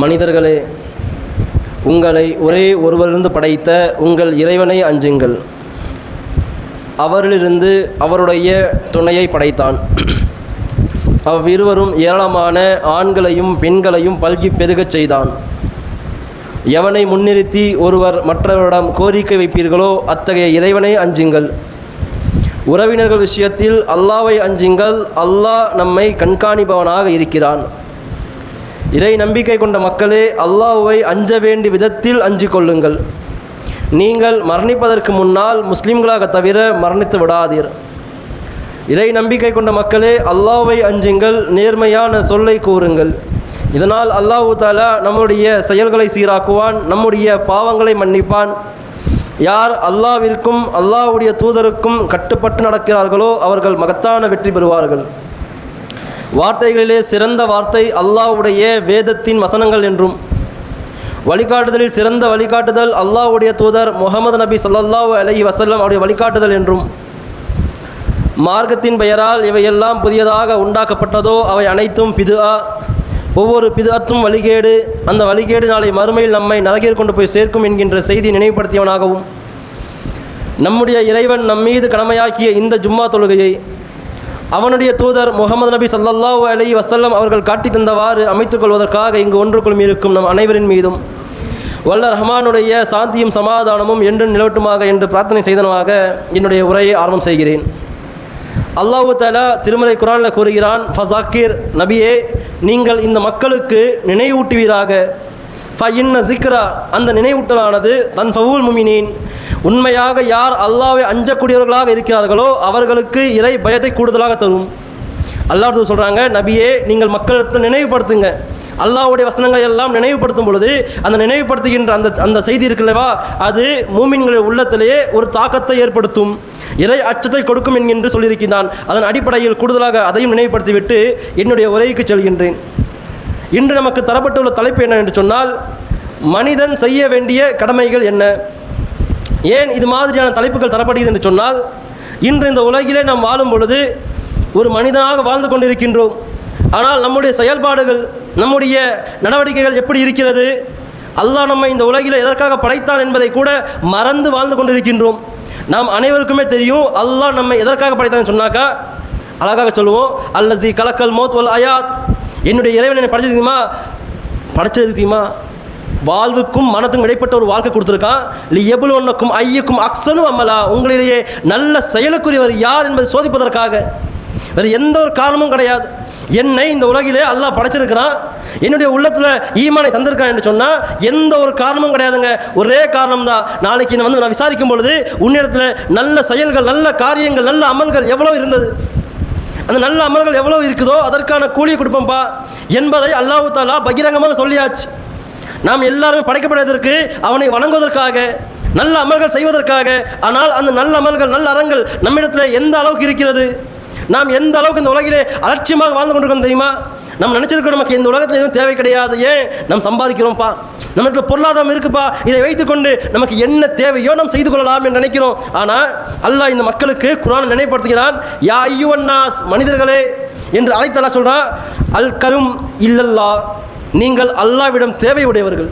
மனிதர்களே உங்களை ஒரே ஒருவரிலிருந்து படைத்த உங்கள் இறைவனை அஞ்சுங்கள். அவரிலிருந்து அவருடைய துணையை படைத்தான். அவ்விருவரும் ஏராளமான ஆண்களையும் பெண்களையும் பல்கி பெருகச் செய்தான். எவனை முன்னிறுத்தி ஒருவர் மற்றவரிடம் கோரிக்கை வைப்பீர்களோ அத்தகைய இறைவனை அஞ்சுங்கள். உறவினர்கள் விஷயத்தில் அல்லாவை அஞ்சுங்கள். அல்லாஹ் நம்மை கண்காணிப்பவனாக இருக்கிறான். இறை நம்பிக்கை கொண்ட மக்களே அல்லாஹுவை அஞ்ச வேண்டிய விதத்தில் அஞ்சு கொள்ளுங்கள். நீங்கள் மரணிப்பதற்கு முன்னால் முஸ்லீம்களாக தவிர மரணித்து விடாதீர். இறை நம்பிக்கை கொண்ட மக்களே அல்லாஹுவை அஞ்சுங்கள் நேர்மையான சொல்லை கூறுங்கள். இதனால் அல்லாஹு தாலா நம்முடைய செயல்களை சீராக்குவான் நம்முடைய பாவங்களை மன்னிப்பான். யார் அல்லாவிற்கும் அல்லாஹ்வுடைய தூதருக்கும் கட்டுப்பட்டு நடக்கிறார்களோ அவர்கள் மகத்தான வெற்றி பெறுவார்கள். வார்த்தைகளிலே சிறந்த வார்த்தை அல்லாஹ்வுடைய வேதத்தின் வசனங்கள் என்றும் வழிகாட்டுதலில் சிறந்த வழிகாட்டுதல் அல்லாஹ்வுடைய தூதர் முகமது நபி ஸல்லல்லாஹு அலஹி வசல்லம் அவருடைய வழிகாட்டுதல் என்றும் மார்க்கத்தின் பெயரால் இவையெல்லாம் புதியதாக உண்டாக்கப்பட்டதோ அவை அனைத்தும் பிதுஆ ஒவ்வொரு பிதுஅத்தும் வழிகேடு அந்த வழிகேடு நாளை மறுமையில் நம்மை நரகில் கொண்டு போய் சேர்க்கும் என்கின்ற செய்தி நினைவுபடுத்தியவனாகவும் நம்முடைய இறைவன் நம்மீது கடமையாக்கிய இந்த ஜும்மா தொழுகையை அவனுடைய தூதர் முகமது நபி ஸல்லல்லாஹு அலி வசல்லம் அவர்கள் காட்டி தந்தவாறு அமைத்துக் கொள்வதற்காக இங்கு ஒன்றுக்குள்ளும் இருக்கும் நம் அனைவரின் மீதும். வல்ல ரஹ்மானுடைய சாந்தியும் சமாதானமும் என்றும் நிலவட்டுமாக என்று பிரார்த்தனை செய்தனமாக என்னுடைய உரையை ஆரம்பம் செய்கிறேன். அல்லாஹு தாலா திருமலை குரானில் கூறுகிறான் ஃபசாக்கீர் நபியே நீங்கள் இந்த மக்களுக்கு நினைவூட்டுவீராக. ஃப இன்ன ஜிக்ரா அந்த நினைவூட்டலானது தன் ஃபவுல் முமினேன் உண்மையாக யார் அல்லாவை அஞ்சக்கூடியவர்களாக இருக்கிறார்களோ அவர்களுக்கு இறை பயத்தை கூடுதலாக தரும். அல்லாஹ் சொல்கிறாங்க நபியே நீங்கள் மக்களுக்கு நினைவுபடுத்துங்க. அல்லாஹ்வுடைய வசனங்களை எல்லாம் நினைவுபடுத்தும் பொழுது அந்த நினைவுபடுத்துகின்ற அந்த அந்த செய்தி இருக்குல்லவா அது மூமின்களின் உள்ளத்திலேயே ஒரு தாக்கத்தை ஏற்படுத்தும். இறை அச்சத்தை கொடுக்கும் என்கின்று சொல்லியிருக்கிறான் அதன் அடிப்படையில் கூடுதலாக அதையும் நினைவுபடுத்திவிட்டு என்னுடைய உரைக்கு செல்கின்றேன். இன்று நமக்கு தரப்பட்டுள்ள தலைப்பு என்ன என்று சொன்னால் மனிதன் செய்ய வேண்டிய கடமைகள் என்ன? ஏன் இது மாதிரியான தலைப்புகள் தரப்படுகிறது என்று சொன்னால் இன்று இந்த உலகிலே நாம் வாழும் பொழுது ஒரு மனிதனாக வாழ்ந்து கொண்டிருக்கின்றோம். ஆனால் நம்முடைய செயல்பாடுகள் நம்முடைய நடவடிக்கைகள் எப்படி இருக்கிறது? அல்லாஹ் நம்மை இந்த உலகில் எதற்காக படைத்தான் என்பதை கூட மறந்து வாழ்ந்து கொண்டிருக்கின்றோம். நாம் அனைவருக்குமே தெரியும் அல்லாஹ் நம்மை எதற்காக படைத்தான்னு சொன்னாக்கா அழகாக சொல்லுவோம் அல்லசி கலக்கல் மோத் ஒல் அயாத் என்னுடைய இறைவன் என்னை படைச்சது தெரியுமா? படைச்சது தெரியுமா? வாழ்வுக்கும் மனதுக்கும் இடைப்பட்ட ஒரு வாழ்க்கை கொடுத்துருக்கான். லி எபுல் ஒன்னுக்கும் ஐயக்கும் அக்சனும் அம்மலா. உங்களிலேயே நல்ல செயலுக்குரியவர் யார் என்பதை சோதிப்பதற்காக. வேறு எந்த ஒரு காரணமும் கிடையாது. என்னை இந்த உலகிலே அல்லாஹ் படைச்சிருக்கிறான். என்னுடைய உள்ளத்தில் ஈமானை தந்திருக்கான் என்று சொன்னால் எந்த ஒரு காரணமும் கிடையாதுங்க. ஒரே காரணம் தான் நாளைக்கு வந்து நான் விசாரிக்கும் பொழுது உன்னிடத்தில் நல்ல செயல்கள் நல்ல காரியங்கள் நல்ல அமல்கள் எவ்வளோ இருந்தது? அந்த நல்ல அமல்கள் எவ்வளோ இருக்குதோ அதற்கான கூலியை கொடுப்போம்ப்பா என்பதை அல்லாஹு தாலா பகிரங்கமாக சொல்லியாச்சு. நாம் எல்லாருமே படைக்கப்பட்டதற்கு அவனை வணங்குவதற்காக நல்ல அமல்கள் செய்வதற்காக. ஆனால் அந்த நல்ல அமல்கள் நல்ல அறங்கள் நம்மிடத்தில் எந்த அளவுக்கு இருக்கிறது? நாம் எந்த அளவுக்கு இந்த உலகிலே அலட்சியமாக வாழ்ந்து கொண்டிருக்கோம் தெரியுமா? நம்ம நினச்சிருக்கோம் நமக்கு இந்த உலகத்தில் எதுவும் தேவை கிடையாது. ஏன்? நாம் சம்பாதிக்கிறோம்ப்பா. நம்ம இடத்துல பொருளாதாரம் இருக்குப்பா. இதை வைத்துக்கொண்டு நமக்கு என்ன தேவையோ நாம் செய்து கொள்ளலாம் என்று நினைக்கிறோம். ஆனால் அல்லாஹ் இந்த மக்களுக்கு குரான் நினைப்படுத்துகிறான் யா ஐயுவன்னாஸ் மனிதர்களே என்று அழைத்தல்லா சொல்கிறான் அல் கரும் இல்லல்லா. நீங்கள் அல்லாவிடம் தேவையுடையவர்கள்.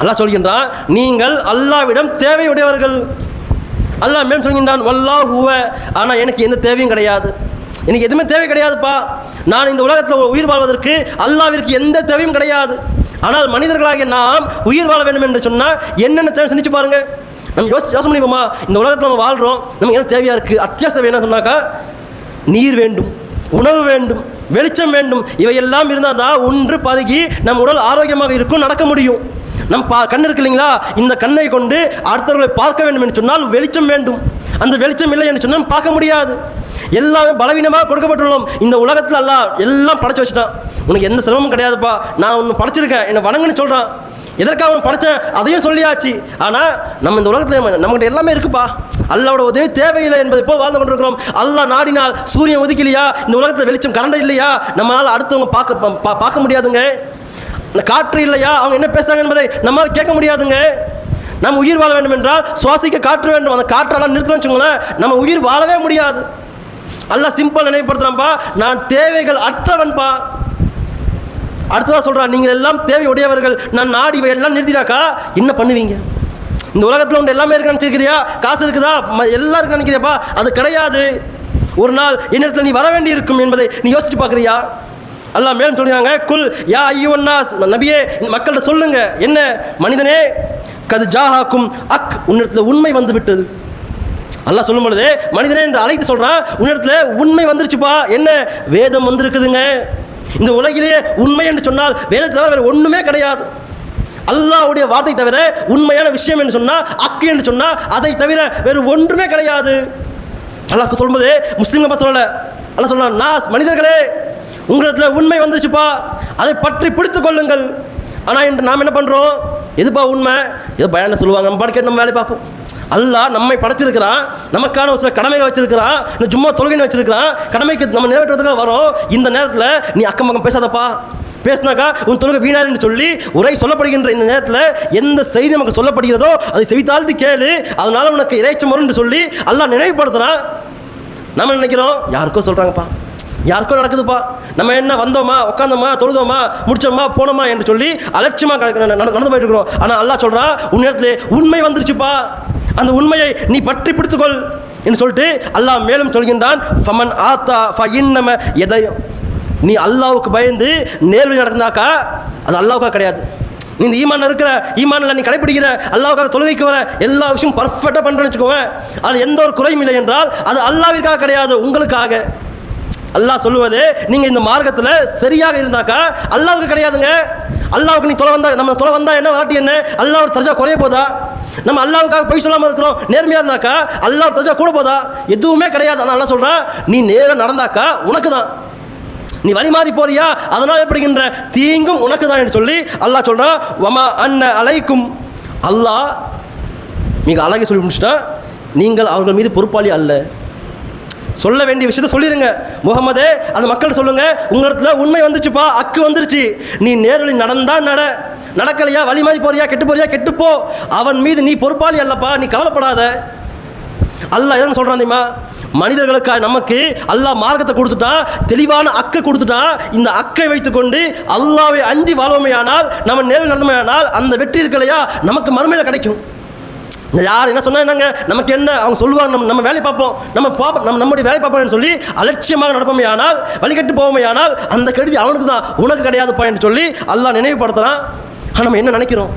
அல்லாஹ் சொல்கின்றான் நீங்கள் அல்லாவிடம் தேவையுடையவர்கள். அல்லாஹ் மேலும் சொல்கின்றான் வல்லா ஹூவ. ஆனால் எனக்கு எந்த தேவையும் கிடையாது. எனக்கு எதுவுமே தேவை கிடையாதுப்பா. நான் இந்த உலகத்தில் உயிர் வாழ்வதற்கு அல்லாவிற்கு எந்த தேவையும் கிடையாது. ஆனால் மனிதர்களாகிய நாம் உயிர் வாழ வேண்டும் என்று சொன்னால் என்னென்ன தேவை சிந்திச்சு பாருங்கள் நம்ம யோசி யோசனை பண்ணிப்போமா? இந்த உலகத்தில் நம்ம வாழ்கிறோம் நமக்கு என்ன தேவையாக இருக்குது அத்தியாவசியம் வேணும்னு சொன்னாக்கா நீர் வேண்டும் உணவு வேண்டும். வெளிச்சம் வேண்டும். இவையெல்லாம் இருந்தால் தான் ஒன்று பருகி நம் உடல் ஆரோக்கியமாக இருக்கும் நடக்க முடியும். நம் பா கண் இருக்கு இல்லைங்களா? இந்த கண்ணை கொண்டு அடுத்தவர்களை பார்க்க வேண்டும் என்று சொன்னால் வெளிச்சம் வேண்டும். அந்த வெளிச்சம் இல்லை என்று சொன்னால் பார்க்க முடியாது. எல்லாமே பலவீனமாக கொடுக்கப்பட்டுள்ளோம். இந்த உலகத்தில் எல்லாம் எல்லாம் படைச்சி வச்சுட்டான். உனக்கு எந்த சிரமமும் கிடையாதுப்பா. நான் ஒன்று படைச்சிருக்கேன். என்னை வணங்குன்னு சொல்கிறான் எதற்காக அவன் படைத்தேன் அதையும் சொல்லியாச்சு. ஆனால் நம்ம இந்த உலகத்தில் நம்ம- நம்மகிட்ட எல்லாமே இருக்குப்பா. அல்லாவோட உதவி தேவையில்லை என்பதை போல் வாழ்ந்து கொண்டிருக்கிறோம். அல்லா நாடினால் சூரியன் ஒதுக்கலையா இந்த உலகத்தில் வெளிச்சம் கரண்ட் இல்லையா? நம்மளால் அடுத்தவங்க பார்க்க பார்க்க முடியாதுங்க. அந்த காற்று இல்லையா? அவங்க என்ன பேசுகிறாங்க என்பதை நம்மால் கேட்க முடியாதுங்க. நம்ம உயிர் வாழ வேண்டும் என்றால் சுவாசிக்க காற்று வேண்டும். அந்த காற்றெல்லாம் நிறுத்தணும்னு வச்சுக்கோங்களேன். நம்ம உயிர் வாழவே முடியாது. நல்லா சிம்பிள் நினைவுபடுத்துறான்ப்பா நான் தேவைகள் அற்றவன்பா. அடுத்ததாக சொல்கிறான் நீங்கள் எல்லாம் தேவை உடையவர்கள் நான் நாடி இவை எல்லாம் நிறுத்தினாக்கா என்ன பண்ணுவீங்க? இந்த உலகத்தில் உண்டு எல்லாமே இருக்குன்னு நினச்சிக்கிறியா? காசு இருக்குதா? ம- எல்லாம் இருக்குன்னு நினைக்கிறியாப்பா? அது கிடையாது. ஒரு நாள் என்னிடத்தில் நீ வர வேண்டி இருக்கும் என்பதை நீ யோசிச்சு பார்க்குறியா? எல்லாம் மேலும் சொல்றாங்க குல் யா ஐயுவன்னாஸ் நபியே மக்கள்கிட்ட சொல்லுங்க. என்ன? மனிதனே கது ஜாஹாக்கும் அக் உன்னிடத்தில் உண்மை வந்து விட்டது. அல்லாஹ் சொல்லும் பொழுது மனிதனே என்று அழைத்து சொல்கிறான் உன்னிடத்தில் உண்மை வந்துருச்சுப்பா. என்ன? வேதம் வந்திருக்குதுங்க. இந்த உலகிலேயே உண்மை என்று சொன்னால் வேதத்தை தவிர வேறு ஒன்றுமே கிடையாது. அல்லாவுடைய வார்த்தை தவிர உண்மையான விஷயம் என்று சொன்னால் அக்கு என்று சொன்னால் அதை தவிர வேறு ஒன்றுமே கிடையாது. அல்லாஹ் சொல்லும்போது முஸ்லீம்களை பார்த்து சொல்லலை. அல்லாஹ் சொல்றான் நாஸ் மனிதர்களே உங்களிடத்தில் உண்மை வந்துச்சுப்பா. அதை பற்றி பிடித்து கொள்ளுங்கள். ஆனால் இன்று நாம் என்ன பண்ணுறோம் எதுப்பா உண்மை? எது பயான சொல்லுவாங்க. நம்ம பாட்டு கேட்டு நம்ம வேலையை பார்ப்போம். அல்லாஹ் நம்மை படைச்சிருக்கிறான். நமக்கான ஒரு சில கடமைகள் வச்சிருக்கிறான். இந்த சும்மா தொழுகை வச்சிருக்கிறான். கடமைக்கு நம்ம நிறைவேற்றுறதுக்காக வரோம். இந்த நேரத்தில் நீ அக்கம் பக்கம் பேசாதப்பா. பேசினாக்கா உன் தொழுகை வீணாருன்னு சொல்லி உரை சொல்லப்படுகின்ற இந்த நேரத்தில் எந்த செய்தி நமக்கு சொல்லப்படுகிறதோ அதை செவித்தாழ்த்தி கேளு. அதனால் உனக்கு இறைச்சம் வரும்னு சொல்லி அல்லாஹ் நினைவுபடுத்துகிறான் நம்ம நினைக்கிறோம்? யாருக்கோ சொல்கிறாங்கப்பா யாருக்கோ நடக்குதுப்பா. நம்ம என்ன வந்தோமா உட்காந்தோமா தொழுதோமா முடிச்சோமா போனோமா என்று சொல்லி அலட்சியமாக நடந்து போயிட்டு இருக்கிறோம். ஆனால் அல்லாஹ் சொல்கிறான் நேரத்தில் உண்மை வந்துருச்சுப்பா. அந்த உண்மையை நீ பற்றி பிடித்துக்கொள் என்று சொல்லிட்டு அல்லாஹ் மேலும் சொல்கின்றான் ஃபமன் ஆத்தா ஃப இன்னம எதையும் நீ அல்லாவுக்கு பயந்து நேர்வழி நடந்தாக்கா அது அல்லாவுக்காக கிடையாது. நீ இந்த ஈமான் இருக்கிற ஈமானில் நீ கடைப்பிடிக்கிற அல்லாவுக்காக தொழுகைக்கு வர எல்லா விஷயம் பர்ஃபெக்டாக பண்ணுறேன்னு வச்சுக்கோவேன் அது எந்த ஒரு குறையும் இல்லை என்றால் அது அல்லாவிற்காக கிடையாது உங்களுக்காக. அல்லாஹ் சொல்லுவது நீங்கள் இந்த மார்க்கத்தில் சரியாக இருந்தாக்கா அல்லாவுக்கு கிடையாதுங்க. அல்லாவுக்கு நீ தொலை வந்தா நம்ம தொலை வந்தா என்ன வராட்டி என்ன? அல்லாஹ் ஒரு தர்ஜா குறைய போதா? நம்ம அல்லாவுக்காக பொய் சொல்லாமல் இருக்கிறோம். நேர்மையாக இருந்தாக்கா அல்லாஹ் தஜா கூட போதா? எதுவுமே கிடையாது. ஆனால் அல்லாஹ் சொல்கிறான் நீ நேராக நடந்தாக்கா உனக்கு தான் நீ வழி மாறி போறியா? அதனால் ஏற்படுகின்ற தீங்கும் உனக்கு தான் என்று சொல்லி அல்லாஹ் சொல்கிறான் வமா அன்ன அலைக்கும். அல்லாஹ் மிக அழகை சொல்லி முடிச்சிட்டா நீங்கள் அவர்கள் மீது பொறுப்பாளி அல்ல. சொல்ல வேண்டிய விஷயத்த சொல்லிடுங்க முகமதே அந்த மக்கள் சொல்லுங்க. உங்களிடத்துல உண்மை வந்துச்சுப்பா அக்கு வந்துருச்சு. நீ நேரில் நடந்தா நட. நடக்கலையா? வழி மாறி போறியா? கெட்டு போறியா? கெட்டு போ. அவன் மீது நீ பொறுப்பாளி அல்லப்பா. நீ கவலைப்படாத. அல்லாஹ் எதனா சொல்கிறான் தெரியுமா? மனிதர்களுக்காக நமக்கு அல்லாஹ் மார்க்கத்தை கொடுத்துட்டான் தெளிவான அக்கை கொடுத்துட்டான் இந்த அக்கை வைத்துக்கொண்டு அல்லாவை அஞ்சி வாழ்வோமையானால் நம்ம நேரில் நடந்தமையானால் அந்த வெற்றி இருக்கலையா? நமக்கு மறுமையில் கிடைக்கும். இந்த யார் என்ன சொன்னால் என்னங்க? நமக்கு என்ன? அவங்க சொல்லுவாங்க நம்ம நம்ம வேலையை பார்ப்போம். நம்ம பார்ப்போம் நம்ம நம்முடைய வேலை பார்ப்போம்னு சொல்லி அலட்சியமாக நடப்போமே ஆனால் வழிகட்டு போவோமே ஆனால் அந்த கெடுதி அவனுக்கு தான் உனக்கு கிடையாதுப்பா என்று சொல்லி அல்லாஹ் நினைவுபடுத்துகிறான் ஆனால் நம்ம என்ன நினைக்கிறோம்?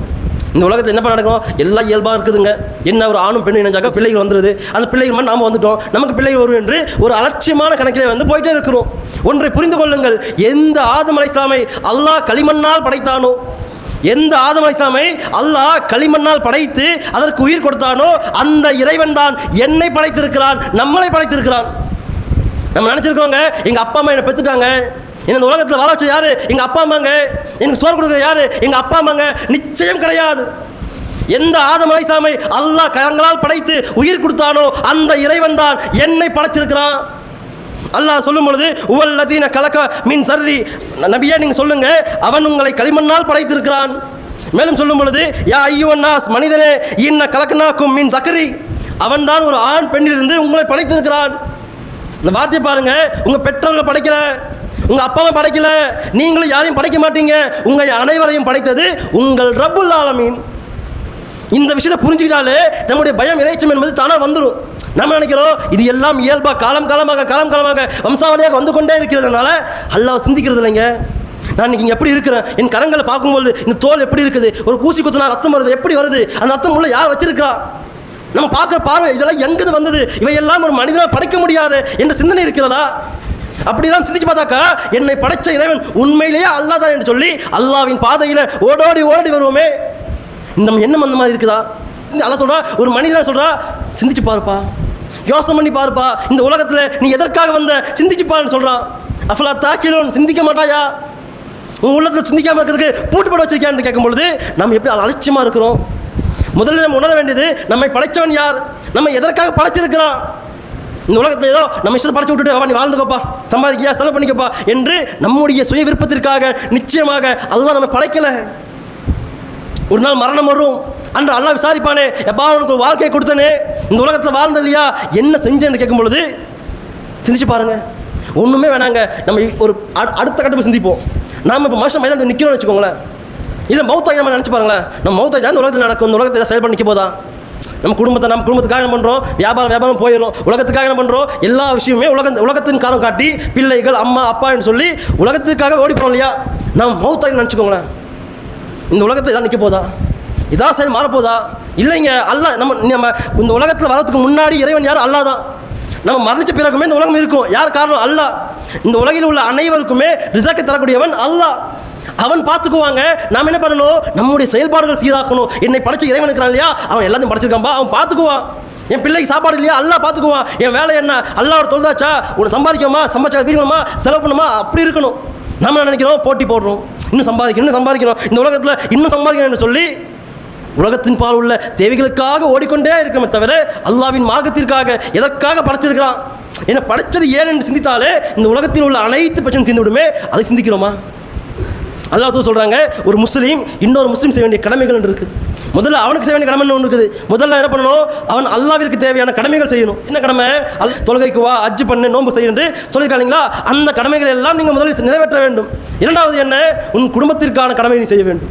இந்த உலகத்தில் என்ன நடக்கும்? எல்லாம் இயல்பாக இருக்குதுங்க. என்ன ஒரு ஆணும் பெண்ணும் இணைஞ்சாக்க பிள்ளைகள் வந்துடுது அந்த பிள்ளைகள் மாதிரி நாம் வந்துட்டோம். நமக்கு பிள்ளைகள் வரும் என்று ஒரு அலட்சியமான கணக்கிலே வந்து போயிட்டே இருக்கிறோம். ஒன்றை புரிந்து கொள்ளுங்கள். எந்த ஆதம் அலைஸ்லாமை அல்லாஹ் களிமண்ணால் படைத்தானோ? எந்த ஆதம் அலைஸ்லாமை அல்லாஹ் களிமண்ணால் படைத்து அதற்கு உயிர் கொடுத்தானோ அந்த இறைவன் தான் என்னை படைத்திருக்கிறான் நம்மளை படைத்திருக்கிறான். நம்ம நினச்சிருக்கோங்க எங்கள் அப்பா அம்மா என்னை பெற்றுட்டாங்க. என்ன இந்த உலகத்தில் வாழ வச்சது யாரு? எங்கள் அப்பா அம்மாங்க. எனக்கு சோறு கொடுக்குறது யாரு? எங்கள் அப்பா அம்மாங்க. நிச்சயம் கிடையாது. எந்த ஆதம் அலைசாமை அல்லாஹ் கரங்களால் படைத்து உயிர் கொடுத்தானோ அந்த இறைவன் தான் என்னை படைச்சிருக்கிறான். அல்லாஹ் சொல்லும் பொழுது உவல் லதீன கலக்க மின் சர்ரி. நபியா நீங்கள் சொல்லுங்க. அவன் உங்களை களிமண்ணால் படைத்திருக்கிறான். மேலும் சொல்லும் பொழுது யா ஐயுவன் நாஸ் மனிதனே இன்ன கலக்கனாக்கும் மின் சக்கரி அவன்தான் ஒரு ஆண் பெண்ணிலிருந்து உங்களை படைத்திருக்கிறான். இந்த வார்த்தையை பாருங்க. உங்கள் பெற்றோர்களை படைக்கிற உங்கள் அப்பாவை படைக்கல நீங்களும் யாரையும் படைக்க மாட்டீங்க. உங்கள் அனைவரையும் படைத்தது உங்கள் ரப்புல் ஆலமீன். இந்த விஷயத்தை புரிஞ்சுக்கிட்டாலே நம்முடைய பயம் இறைச்சம் என்பது தானாக வந்துடும் நம்ம நினைக்கிறோம் இது எல்லாம் இயல்பாக காலம் காலமாக காலம் காலமாக வம்சாவளியாக வந்து கொண்டே இருக்கிறதுனால அல்லாஹ் சிந்திக்கிறது இல்லைங்க. நான் இன்னைக்கு எப்படி இருக்கிறேன்? என் கரங்களை பார்க்கும்போது இந்த தோல் எப்படி இருக்குது? ஒரு ஊசி குத்துனா ரத்தம் வருது எப்படி வருது? அந்த ரத்தம் உள்ள யார் வச்சிருக்கிறா நம்ம பார்க்குற பார்வை இதெல்லாம் எங்கிருந்து வந்தது? இவையெல்லாம் ஒரு மனிதனால் படைக்க முடியாது என்ற சிந்தனை இருக்கிறதா? அப்படிலாம் சிந்திச்சு பார்த்தாக்கா என்னை படைச்ச இறைவன் உண்மையிலேயே அல்லாஹ் தான் என்று சொல்லி அல்லாவின் பாதையில் ஓடோடி ஓடி வருவோமே. நம்ம எண்ணம் அந்த மாதிரி இருக்குதா? சிந்தி அல்ல சொல்றா ஒரு மனிதனாக சொல்கிறா சிந்திச்சு பாருப்பா. யோசனை பண்ணி பாருப்பா. இந்த உலகத்தில் நீ எதற்காக வந்த? சிந்திச்சு பாருன்னு சொல்கிறான் அஃபலா தாக்கிலும் சிந்திக்க மாட்டாயா? உன் உள்ளத்தில் சிந்திக்காமல் இருக்கிறதுக்கு பூட்டு போட வச்சிருக்கியான்னு கேட்கும் பொழுது நம்ம எப்படி அலட்சியமாக இருக்கிறோம்? முதல்ல நம்ம உணர வேண்டியது நம்மை படைச்சவன் யார்? நம்ம எதற்காக படைச்சிருக்கிறான்? இந்த உலகத்தை ஏதோ நம்ம இஷ்டத்தை படைச்சு விட்டுட்டு அவன் நீ வாழ்ந்துக்கப்பா சம்பாதிக்கியா செலவு பண்ணிக்கப்பா என்று நம்முடைய சுய விருப்பத்திற்காக நிச்சயமாக அதுதான் நம்ம படைக்கலை. ஒரு நாள் மரணம் வரும். அன்று அல்லாஹ் விசாரிப்பானே எப்பா உனக்கு ஒரு வாழ்க்கையை கொடுத்தனே இந்த உலகத்தில் வாழ்ந்த இல்லையா? என்ன செஞ்சேன்னு கேட்கும் பொழுது சிந்திச்சு பாருங்க. ஒன்றுமே வேணாங்க. நம்ம ஒரு அடு- அடுத்த கட்டத்தை சிந்திப்போம். நாம் இப்போ மனுஷன் மைதானத்தில் நிற்கிறோம்னு வச்சுக்கோங்களேன். இல்லை மௌத்தாகி நம்ம நினச்சி பாருங்களேன். நம்ம மௌத்தாகி அந்த உலகத்தில் நடக்கும் இந்த உலகத்தை செயல்பட நிற்க போதா? நம்ம குடும்பத்தை நம்ம குடும்பத்துக்காக என்ன பண்ணுறோம் வியாபாரம் வியாபாரம் போயிடும் உலகத்துக்காக என்ன பண்ணுறோம் எல்லா விஷயமே உலக உலகத்தின் காரணம் காட்டி பிள்ளைகள் அம்மா அப்பான்னு சொல்லி உலகத்துக்காக ஓடி போகிறோம் இல்லையா? நம்ம மௌத்தாகி நினச்சிக்கோங்களேன். இந்த உலகத்தை இதான் நிற்க போதா? இதான் சரி மாறப்போதா? இல்லைங்க அல்ல நம்ம நம்ம இந்த உலகத்தில் வரதுக்கு முன்னாடி இறைவன் யார்? அல்லா தான் நம்ம மரணிச்ச பிறகுமே இந்த உலகம் இருக்கும். யார் காரணம்? அல்ல இந்த உலகில் உள்ள அனைவருக்குமே ரிசக்கை தரக்கூடியவன் அல்லாஹ். அவன் பார்த்துக்குவாங்க. நாம் என்ன பண்ணணும்? நம்முடைய செயல்பாடுகள் சீராக்கணும். என்னை படைச்ச இறைவன் இருக்கிறான் இல்லையா? அவன் எல்லாத்தையும் படைச்சிருக்கான்பா அவன் பார்த்துக்குவான். என் பிள்ளைக்கு சாப்பாடு இல்லையா? அல்லாஹ் பார்த்துக்குவான். என் வேலை என்ன? அல்லாஹ் தொழுதாச்சா? உன்னை சம்பாதிக்கணுமா? சம்பாதிச்சா வீடுமா செலவு பண்ணுமா? அப்படி இருக்கணும். நம்ம என்ன நினைக்கிறோம்? போட்டி போடுறோம். இன்னும் சம்பாதிக்கணும் இன்னும் சம்பாதிக்கணும். இந்த உலகத்தில் இன்னும் சம்பாதிக்கணும்னு சொல்லி உலகத்தின் பால் உள்ள தேவைகளுக்காக ஓடிக்கொண்டே இருக்கணுமே தவிர அல்லாவின் மார்க்கத்திற்காக எதற்காக படைச்சிருக்கிறான்? என்னை படைச்சது ஏன் என்று சிந்தித்தாலே இந்த உலகத்தில் உள்ள அனைத்து பிரச்சனை தீர்ந்து விடுமே அதை சிந்திக்கிறோமா? அல்லாஹ் சொல்கிறாங்க ஒரு முஸ்லீம் இன்னொரு முஸ்லீம் செய்ய வேண்டிய கடமைகள் இருக்குது. முதல்ல அவனுக்கு செய்ய வேண்டிய கடமை ஒன்று இருக்குது? முதல்ல என்ன பண்ணணும்? அவன் அல்லாவிற்கு தேவையான கடமைகள் செய்யணும். என்ன கடமை? அல் தொழுகைக்கு வா அஜ்ஜு பண்ணு நோன்பு செய்ய என்று சொல்லியிருக்காங்களா? அந்த கடமைகள் எல்லாம் நீங்கள் முதலில் நிறைவேற்ற வேண்டும். இரண்டாவது என்ன? உன் குடும்பத்திற்கான கடமையை நீ செய்ய வேண்டும்.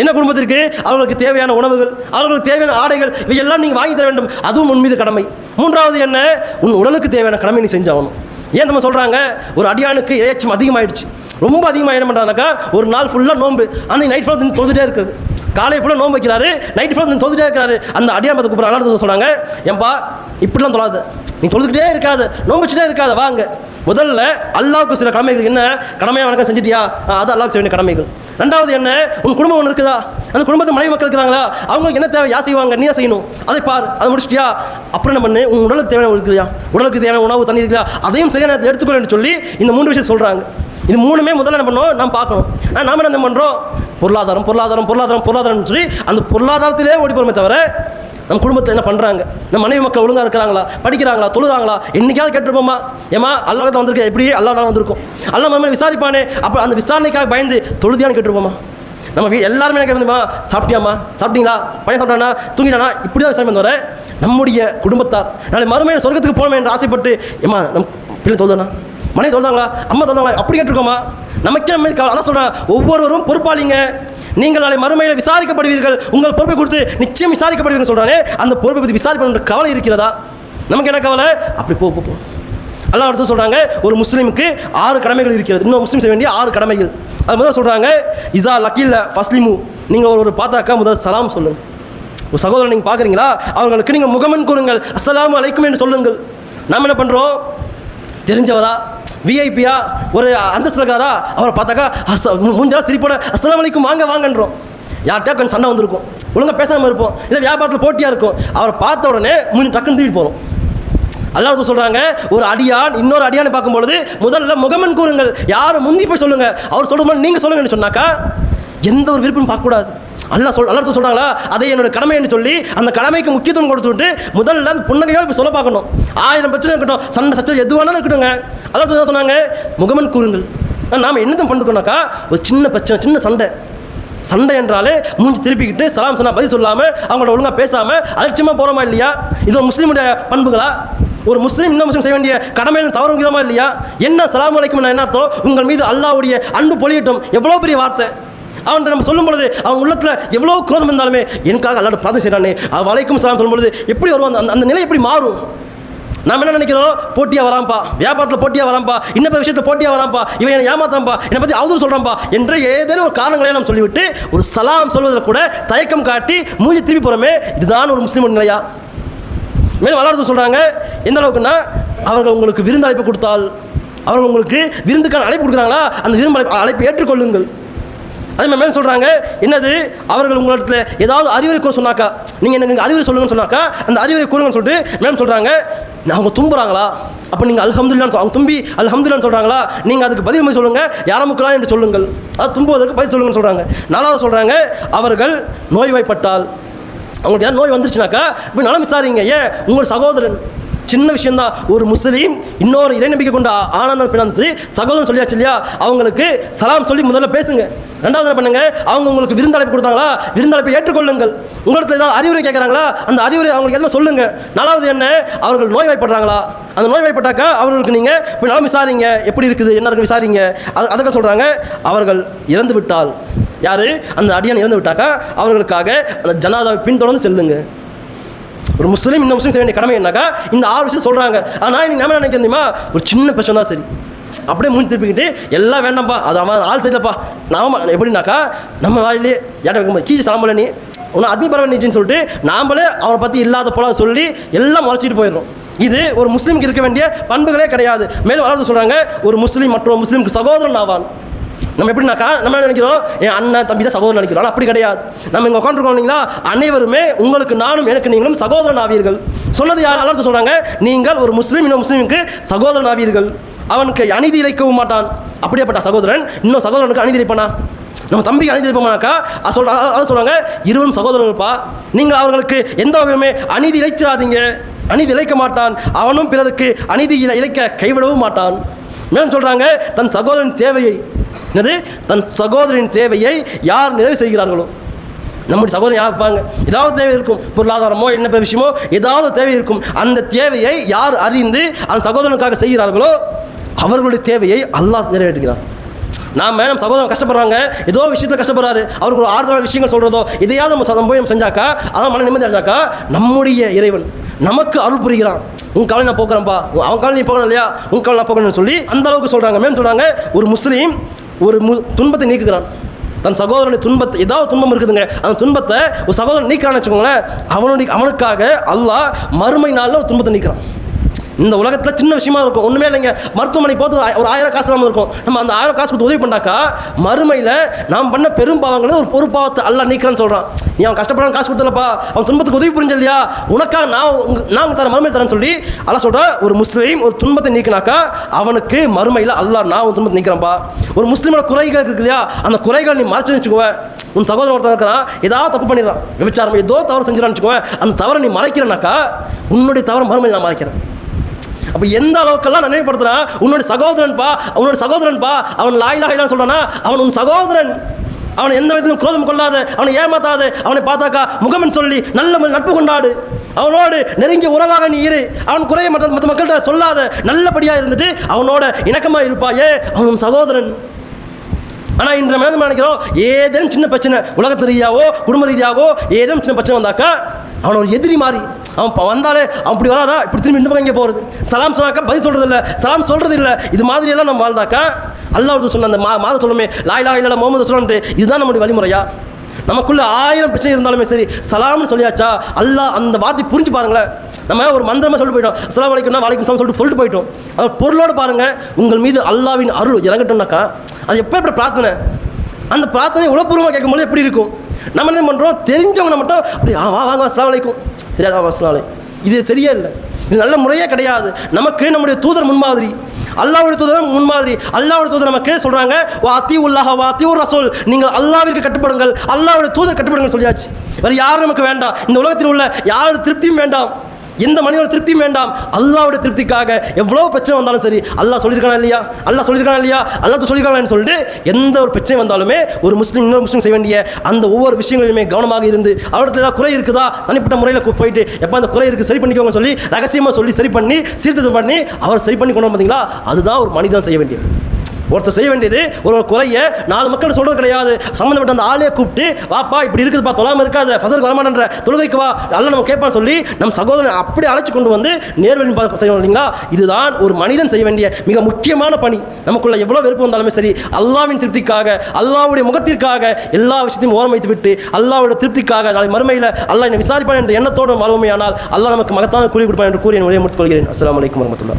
என்ன குடும்பத்திற்கு அவர்களுக்கு தேவையான உணவுகள் அவர்களுக்கு தேவையான ஆடைகள் இவையெல்லாம் நீங்கள் வாங்கி தர வேண்டும். அதுவும் உன் மீது கடமை. மூன்றாவது என்ன? உன் உடலுக்கு தேவையான கடமை நீ செஞ்சாகணும். ஏன் நம்ம சொல்கிறாங்க ஒரு அடியானுக்கு இறைச்சம் அதிகமாகிடுச்சு ரொம்ப அதிகமாக என்ன பண்ணுறாங்கக்கா ஒரு நாள் ஃபுல்லாக நோன்பு. அன்னைக்கு நைட் ஃபுல்லாக தொழுதுட்டே இருக்குது. காலை ஃபுல்லாக நோன்பு வைக்கிறாரு நைட் ஃபுல்லாக தொழுதுட்டே இருக்கிறாரு. அந்த அடியான் பார்த்து கூப்பிட்ற அல்லாத சொல்கிறாங்க ஏன்பா இப்படிலாம் தொழாத. நீ தொழுதுகிட்டே இருக்காது நோன்பு வச்சுட்டே வாங்க. முதல்ல அல்லாவுக்கு சில கடமைகள் என்ன? கடமையாக வணக்கம் செஞ்சிட்டியா? ஆ, அது அல்லாவுக்கு செய்ய வேண்டிய கடமைகள். ரெண்டாவது என்ன? உன் குடும்பம் ஒன்று இருக்குதா? அந்த குடும்பத்து மனைவி மக்கள் இருக்கிறாங்களா அவங்களுக்கு என்ன தேவை? யார் செய்வாங்க? நீ செய்யணும். அதை பார். அதை முடிச்சிட்டியா? அப்புறம் என்ன பண்ணு? உன் உடலுக்கு தேவையான இருக்குல்லையா? உடலுக்கு தேவையான உணவு தண்ணி இருக்கா அதையும் சரியான நேரத்தில் எடுத்துக்கொள்ளு சொல்லி இந்த மூணு விஷயம் சொல்கிறாங்க இது மூணுமே முதல்ல என்ன பண்ணோம் நாம் பார்க்கணும். ஆனால் நாம என்ன பண்ணுறோம் பொருளாதாரம் பொருளாதாரம் பொருளாதாரம் பொருளாதாரம்னு சொல்லி அந்த பொருளாதாரத்திலே ஓடி போகிறோமே தவிர நம்ம குடும்பத்தில் என்ன பண்ணுறாங்க நம்ம மனைவி மக்கள் ஒழுங்காக இருக்கிறாங்களா? படிக்கிறாங்களா? தொழுறாங்களா? என்றைக்காவது கேட்டுருப்போமா? ஏமா அல்லாஹ் வந்திருக்கு எப்படி நாள் வந்திருக்கும். அல்லா நம்ம விசாரிப்பானே. அப்போ அந்த விசாரணைக்காக பயந்து தொழுதியான்னு கேட்டுருப்போமா? நம்ம வீ எல்லாருமே என்ன கேட்போமா சாப்பிட்டியாம்மா? சாப்பிட்டீங்களா? பையன் சாப்பிட்டானா? தூங்கிட்டானா? இப்படி தான் விசாரிப்பு வர நம்முடைய குடும்பத்தார். நாளை மறுமையான சொர்க்கத்துக்கு போகணும் என்று ஆசைப்பட்டு ஏமா நம் பிள்ளை தொழுதானா? மனைவி தொழுதாங்களா? அம்மா தொழுதாங்களா? அப்படி கேட்டிருக்கோமா? நமக்கே நம்ம அதான் சொல்கிறேன் ஒவ்வொருவரும் பொறுப்பாளிங்க. நீங்கள் நாளை மறுமையில் விசாரிக்கப்படுவீர்கள். உங்கள் பொறுப்பை கொடுத்து நிச்சயம் விசாரிக்கப்படுவீர்கள் சொல்கிறானே அந்த பொறுப்பை பற்றி விசாரிக்கணுன்ற கவலை இருக்கிறதா? நமக்கு என்ன கவலை? அப்படி போ போ, அல்லா அடுத்து சொல்கிறாங்க ஒரு முஸ்லீமுக்கு ஆறு கடமைகள் இருக்கிறது. இன்னும் முஸ்லீம் செய்ய வேண்டிய ஆறு கடமைகள். அது முதல்ல சொல்கிறாங்க இசா லக்கீல்ல ஃபஸ்லிமு. நீங்கள் ஒரு ஒரு பார்த்தாக்கா முதல் சலாம் சொல்லுங்கள் ஒரு சகோதரன் நீங்கள் பார்க்குறீங்களா? அவர்களுக்கு நீங்கள் முகமன் கூறுங்கள் அஸ்லாம் அலைக்கும் என்று சொல்லுங்கள். நாம் என்ன பண்ணுறோம் தெரிஞ்சவரா? விஐபியா ஒரு அந்தஸ்தலக்காரா அவரை பார்த்தாக்கா அஸ் சிரிப்போட அஸ்லாமலைக்கும் வாங்க வாங்கன்றோம். யார்கிட்டயா கொஞ்சம் சண்டை வந்திருக்கும். ஒழுங்காக பேசாமல் இருப்போம். இல்லை வியாபாரத்தில் போட்டியாக இருக்கும். அவரை பார்த்த உடனே மூஞ்சி டக்குன்னு திருப்பி போகிறோம் அல்லாஹ் சொல்கிறாங்க ஒரு அடியான் இன்னொரு அடியானை பார்க்கும்பொழுது முதல்ல முகமன் கூறுங்கள். யார் முந்தி போய் சொல்லுங்கள் அவர் சொல்லும்போது நீங்கள் சொல்லுங்கன்னு சொன்னாக்கா எந்த ஒரு விருப்பம் பார்க்கக்கூடாது. அல்லா சொல் அல்லா சொல்கிறாங்களா அதை என்னோட கடமைன்னு சொல்லி அந்த கடமைக்கு முக்கியத்துவம் கொடுத்துட்டு முதல்ல அந்த புன்னகையோடு இப்போ சொல்ல பார்க்கணும். ஆயிரம் பிரச்சனை இருக்கட்டும் சண்டை சச்சரவு எது வேணாலும் அல்லா சொன்னாங்க முகமன் கூறுங்கள். நாம் என்னதான் பண்ணுறோம்னாக்கா ஒரு சின்ன பிரச்சனை சின்ன சண்டை. சண்டை என்றாலே மூஞ்சி திருப்பிக்கிட்டு சலாம் சொன்னால் பதில் சொல்லாமல் அவங்களோட ஒழுங்காக பேசாமல் அலட்சியமாக போகிறோமா இல்லையா? இது ஒரு முஸ்லீமுடைய பண்புகளா? ஒரு முஸ்லீம் இன்னும் முஸ்லீம் செய்ய வேண்டிய கடமையை தவறுங்கிறோமா இல்லையா? என்ன சலாம் அலைக்கும் என்ன அர்த்தம்? உங்கள் மீது அல்லாவுடைய அன்பு பொழியட்டும். எவ்வளோ பெரிய வார்த்தை. அவன் நம்ம சொல்லும் பொழுது அவன் உள்ளத்தில் எவ்வளோ குரோதம் இருந்தாலுமே எனக்காக அல்லாட பிரார்த்தனை செய்கிறானே அவள் வலைக்கும் சலாம் சொல்லும்பொழுது எப்படி வருவான்? அந்த அந்த நிலை எப்படி மாறும்? நாம் என்ன நினைக்கிறோம்? போட்டியாக வரான்ப்பா வியாபாரத்தில் போட்டியாக வரான்ப்பா இன்னப்ப விஷயத்தில் போட்டியாக வரான்ப்பா இவன் என்னை ஏமாத்துறான்ப்பா என்னை பற்றி அவதூறு சொல்கிறான்ப்பா என்ற ஏதேனும் ஒரு காரணங்களை நாம் சொல்லிவிட்டு ஒரு சலாம் சொல்வதில் கூட தயக்கம் காட்டி மூஞ்சி திருப்பி போகிறோமே இதுதான் ஒரு முஸ்லீம் நிலையா? மேலும் வளர்த்து சொல்கிறாங்க எந்த அளவுக்குன்னா அவர்கள் உங்களுக்கு விருந்து அழைப்பு கொடுத்தால் அவர்கள் உங்களுக்கு விருந்துக்கான அழைப்பு கொடுக்குறாங்களா? அந்த விருந்து அழைப்பு ஏற்றுக்கொள்ளுங்கள். அதே மாதிரி மேலும் சொல்கிறாங்க என்னது? அவர்கள் உங்களிடத்தில் ஏதாவது அறிவுரை கூட சொன்னாக்கா நீங்கள் எனக்கு அறிவுரை சொல்லுங்கன்னு சொன்னாக்கா அந்த அறிவுரை கூறுங்கன்னு சொல்லிட்டு மேலும் சொல்கிறாங்க அவங்க தும்புறாங்களா? அப்போ நீங்கள் அல்ஹம்துலில்லான்னு சொல் அவங்க தும்பி அல்ஹம்துலில்லான்னு சொல்கிறாங்களா நீங்கள் அதுக்கு பதில் மாதிரி சொல்லுங்கள் யாரமுக்கலாம் என்று சொல்லுங்கள். அது தும்புவதற்கு பதில் சொல்லுங்கன்னு சொல்கிறாங்க நாலாவது சொல்கிறாங்க அவர்கள் நோய்வாய்ப்பட்டால். அவங்களுக்கு ஏதாவது நோய் வந்துருச்சுனாக்கா இப்போ நலம் விசாரிங்க ஏன்? உங்கள் சகோதரன் சின்ன விஷயம்தான். ஒரு முஸ்லீம் இன்னொரு இறைநம்பிக்கை கொண்ட ஆனந்தம் பின்னாந்து சரி சகோதரன் சொல்லியாச்சு இல்லையா? அவங்களுக்கு சலாம் சொல்லி முதல்ல பேசுங்க. ரெண்டாவது என்ன பண்ணுங்க? அவங்க உங்களுக்கு விருந்தழைப்பு கொடுத்தாங்களா? விருந்தழைப்பை ஏற்றுக்கொள்ளுங்கள். உங்களுக்கு ஏதாவது அறிவுரை கேட்குறாங்களா? அந்த அறிவுரை அவங்களுக்கு எதுவும் சொல்லுங்க. நாலாவது என்ன? அவர்கள் நோய்வாய்ப்படுறாங்களா? அந்த நோய்வாய்ப்பட்டாக்கா அவர்களுக்கு நீங்கள் இப்போ நலம் விசாரிங்க. எப்படி இருக்குது? என்ன இருக்கு விசாரிங்க? அது அதுக்காக சொல்கிறாங்க அவர்கள் இறந்து விட்டால். யார்? அந்த அடியான் இறந்து விட்டாக்கா? அவர்களுக்காக அந்த ஜனாதாவை பின்தொடர்ந்து செல்லுங்கள் ஒரு முஸ்லீம் இந்த முஸ்லீம் செய்ய வேண்டிய கடமை என்னாக்கா? இந்த ஆறு விஷயம் சொல்கிறாங்க ஆனால் இன்னைக்கு நம்ம நினைக்க தெரியுமா? ஒரு சின்ன பிரச்சனை தான் சரி. அப்படியே மூஞ்சி திருப்பிக்கிட்டு எல்லாம் வேண்டாம்ப்பா அது அவன் ஆள் சரியில்லப்பா. நாம எப்படின்னாக்கா நம்ம வாயிலே யார்ட்ட வைக்கும்போது கீச்சு சலம்பல நீ. உன்னை அத்மி பரவனிச்சின்னு சொல்லிட்டு நாமளே அவனை பற்றி இல்லாத போல சொல்லி எல்லாம் முறைச்சிட்டு போயிடுறோம். இது ஒரு முஸ்லீமுக்கு இருக்க வேண்டிய பண்புகளே கிடையாது. மேலும் வளர்ந்து சொல்கிறாங்க ஒரு முஸ்லீம் மற்றொரு முஸ்லீமுக்கு சகோதரன் ஆவான். நம்ம எப்படின்னாக்கா நம்ம என்ன நினைக்கிறோம்? என் அண்ணன் தம்பி தான் சகோதரன் நினைக்கிறோம். அப்படி கிடையாது. நம்ம இங்கே உட்காந்துருக்கோம் இல்லைங்களா அனைவருமே உங்களுக்கு நானும் எனக்கு நீங்களும் சகோதரன் ஆவீர்கள். சொன்னது யார்? அலர்த்து சொல்கிறாங்க நீங்கள் ஒரு முஸ்லீம் இன்னும் முஸ்லீமுக்கு சகோதரன் ஆவீர்கள். அவனுக்கு அநீதி இழைக்கவும் மாட்டான். அப்படியேப்பட்ட சகோதரன் இன்னும் சகோதரனுக்கு அநீதி இழைப்பானா? நம்ம தம்பிக்கு அநீதி இழைப்போமானாக்கா அது சொல்ற அதாவது சொல்கிறாங்க இருவரும் சகோதரர்கள்ப்பா. நீங்கள் அவர்களுக்கு எந்த வகையுமே அநீதி இழைச்சிடாதீங்க. அநீதி இழைக்க மாட்டான். அவனும் பிறருக்கு அநீதி இழைக்க கைவிடவும் மாட்டான். மேலும் சொல்கிறாங்க தன் சகோதரன் தேவையை என்னது? தன் சகோதரின் தேவையை யார் நிறைவு செய்கிறார்களோ? நம்முடைய சகோதரன் யார் இருப்பாங்க? ஏதாவது தேவை இருக்கும். பொருளாதாரமோ என்ன பெரிய விஷயமோ ஏதாவது தேவை இருக்கும். அந்த தேவையை யார் அறிந்து அந்த சகோதரனுக்காக செய்கிறார்களோ அவர்களுடைய தேவையை அல்லாஹ் நிறைவேற்றுகிறான். நாம் நம்ம சகோதரன் கஷ்டப்படுறாங்க. ஏதோ விஷயத்தில் கஷ்டப்படுறாரு. அவருக்கு ஒரு ஆறுதலான விஷயங்கள் சொல்கிறதோ இதையாவது நம்ம ச- போய் நம்ம செஞ்சாக்கா அதான் மன நிம்மதி அடைஞ்சாக்கா நம்முடைய இறைவன் நமக்கு அருள் புரிகிறான். உன் கவலை நான் போக்குறேன்ப்பா. அவன் கவலை நீ போகணும் இல்லையா? உன் கவலை நான் போகணும்னு சொல்லி அந்த அளவுக்கு சொல்கிறாங்க மேம் சொல்கிறாங்க ஒரு முஸ்லீம் ஒரு மு துன்பத்தை நீக்குகிறான். தன் சகோதரனுடைய துன்பத்தை ஏதாவது துன்பம் இருக்குதுங்க அந்த துன்பத்தை ஒரு சகோதரன் நீக்கிறான்னு வச்சுக்கோங்களேன் அவனுடைய அவனுக்காக அல்லாஹ் மறுமை நாளில் ஒரு துன்பத்தை நீக்கிறான். இந்த உலகத்தில் சின்ன விஷயமா இருக்கும். ஒன்றுமே இல்லைங்க. மருத்துவமனை போகிறது ஒரு ஆய- ஒரு ஆயிரம் காசு இல்லாமல் இருக்கும். நம்ம அந்த ஆயிரம் காசு கொடுத்து உதவி பண்ணாக்கா மறுமையில் நாம் பண்ண பெரும் பாவங்களை ஒரு பொறுப்பாவத்தை அல்லாஹ் நீக்கிறேன்னு சொல்கிறான் நீ அவன் கஷ்டப்படாம காசு கொடுத்தலப்பா. அவன் துன்பத்துக்கு உதவி புரிஞ்ச இல்லையா? உனக்காக நான் நான் தர தரேன் மறுமையில் தரேன்னு சொல்லி அல்லாஹ் சொல்கிறேன் ஒரு முஸ்லீம் ஒரு துன்பத்தை நீக்கினாக்கா அவனுக்கு மறுமையில் அல்லாஹ் நான் உன் துன்பத்தை நீக்கிறேன்ப்பா ஒரு முஸ்லீமோட குறைகள் இருக்கு இல்லையா? அந்த குறைகள் நீ மறைச்சு வச்சுக்குவேன். உன் சகோதரன் ஒருத்தன் இருக்கிறான் ஏதாவது தப்பு பண்ணிடுறான். விபச்சாரம் ஏதோ தவறு செஞ்சிடான்னு வச்சுக்கோவேன். அந்த தவறை நீ மறைக்கிறனாக்கா உன்னுடைய தவறு மறுமையில் நான் மறைக்கிறேன். அப்போ எந்த அளவுக்கெல்லாம் நான் நினைவுபடுத்துறான் உன்னோட சகோதரன்பா? அவனோட சகோதரன்பா? அவன் லாயிலா லாயிலான்னு சொல்கிறானா அவன் உன் சகோதரன். அவனை எந்த விதத்திலும் குரோதம் கொள்ளாத அவனை ஏமாத்தாத அவனை பார்த்தாக்கா முகமன் சொல்லி நல்ல நட்பு கொண்டாடு. அவனோடு நெருங்கிய உறவாக நீ இரு. அவன் குறைய மற்ற மற்ற மக்கள்கிட்ட சொல்லாத நல்லபடியாக இருந்துட்டு அவனோட இணக்கமாக இருப்பாயே அவன் உன் சகோதரன். ஆனால் இன்று நம்ம நினைக்கிறோம்? ஏதேனும் சின்ன பிரச்சனை உலகத்து ரீதியாவோ குடும்ப ரீதியாவோ ஏதேனும் சின்ன பிரச்சனை வந்தாக்கா அவன் ஒரு எதிரி மாறி. அவன் வந்தாலே அவன் இப்படி வராரா இப்படி திரும்பி இந்த பக்கம் இங்கே போகிறது சலாம் சொன்னாக்கா பதில் சொல்கிறது இல்லை சலாம் சொல்கிறது இல்லை இது மாதிரியெல்லாம் நம்ம வாழ்ந்தாக்கா அல்லாஹ் சொன்ன அந்த மா மாத சொல்லுமே லாய் லாய் இல்லை முகமது சொல்லன்ட்டு இதுதான் நம்முடைய வழிமுறையா? நமக்குள்ளே ஆயிரம் பிரச்சனை இருந்தாலுமே சரி சலாம்னு சொல்லியாச்சா? அல்லாஹ் அந்த வார்த்தை புரிஞ்சு பாருங்களேன். நம்ம ஒரு மந்திரமாக சொல்லிட்டு போயிட்டோம். சலாம் வலைக்கும்னா வலைக்கும் சலாம் சொல்லிட்டு சொல்லிட்டு போயிட்டோம். அது பொருளோடு பாருங்கள் உங்கள் மீது அல்லாவின் அருள் இறங்கட்டும்னாக்கா அது எப்போ எப்படி பிரார்த்தனை? அந்த பிரார்த்தனை உளப்பூர்வமாக கேட்கும்போது எப்படி இருக்கும்? நம்ம என்ன பண்ணுறோம் தெரிஞ்சவங்க மட்டும் அப்படி ஆ வா வாங்க அஸ்லாம் வலைக்கும் தெரியாத வாங்க அஸ்லாம் இது சரியே இல்லை. இது நல்ல முறையே கிடையாது. நமக்கு நம்முடைய தூதர் முன்மாதிரி. அல்லாவுடைய தூதர் முன்மாதிரி. அல்லாவுடைய தூதர் நமக்கு சொல்கிறாங்க வா அத்தி உல்லாஹ வா அத்தி ஒரு ரசோல் நீங்கள் அல்லாவிற்கு கட்டுப்படுங்கள். அல்லாவுடைய தூதர் கட்டுப்படுங்கள் சொல்லியாச்சு. வேறு யாரும் நமக்கு வேண்டாம். இந்த உலகத்தில் உள்ள யாரோட திருப்தியும் வேண்டாம். எந்த மனிதனோட திருப்தியும் வேண்டாம். அல்லாவோட திருப்திக்காக எவ்வளோ பிரச்சனை வந்தாலும் சரி அல்லாஹ் சொல்லியிருக்கானா இல்லையா? அல்லா சொல்லியிருக்கானா இல்லையா? அல்லாத்து சொல்லியிருக்கானு சொல்லிட்டு எந்த ஒரு பிரச்சனை வந்தாலுமே ஒரு முஸ்லீம் இன்னொரு முஸ்லீம் செய்ய வேண்டிய அந்த ஒவ்வொரு விஷயங்களிலுமே கவனமாக இருந்து அவரிடத்துல ஏதாவது குறை இருக்குதா? தனிப்பட்ட முறையில் போயிட்டு எப்போ அந்த குறை இருக்குது சரி பண்ணிக்கோங்க சொல்லி ரகசியமாக சொல்லி சரி பண்ணி சீர்திருத்தம் பண்ணி அவர் சரி பண்ணி கொண்டு வந்தீங்களா? பார்த்தீங்களா அதுதான் ஒரு மனிதன் செய்ய வேண்டியது. ஒருத்தர் செய்ய வேண்டியது ஒரு ஒரு குறைய நாலு மக்கள் சொல்கிறது கிடையாது. சம்மந்தப்பட்ட அந்த ஆளே கூப்பிட்டு வாப்பா இப்படி இருக்குதுப்பா தொழாமல் இருக்காது ஃபசலுக்கு வரமாட்டேன்ற தொழுகைக்கு வா அல்ல நம்ம கேட்பான்னு சொல்லி நம் சகோதரன் அப்படி அழைச்சி கொண்டு வந்து நேர்வழி செய்யணும் இல்லைங்களா? இதுதான் ஒரு மனிதன் செய்ய வேண்டிய மிக முக்கியமான பணி. நமக்குள்ள எவ்வளோ வெறுப்பு வந்தாலுமே சரி அல்லாவின் திருப்திக்காக அல்லாவுடைய முகத்திற்காக எல்லா விஷயத்தையும் ஓரம் வைத்து விட்டு அல்லாவுடைய திருப்திக்காக நாளை மறுமையில் அல்லாஹ் என்னை விசாரிப்பான் என்ற எண்ணத்தோடு வாழ்வோமையானால் அல்லா நமக்கு மகத்தான கூலி கொடுப்பான் என்று கூறி என் உரையை முடித்துக் கொள்கிறேன். அஸ்லாம் வலைக்கம் வரமத்துல்லா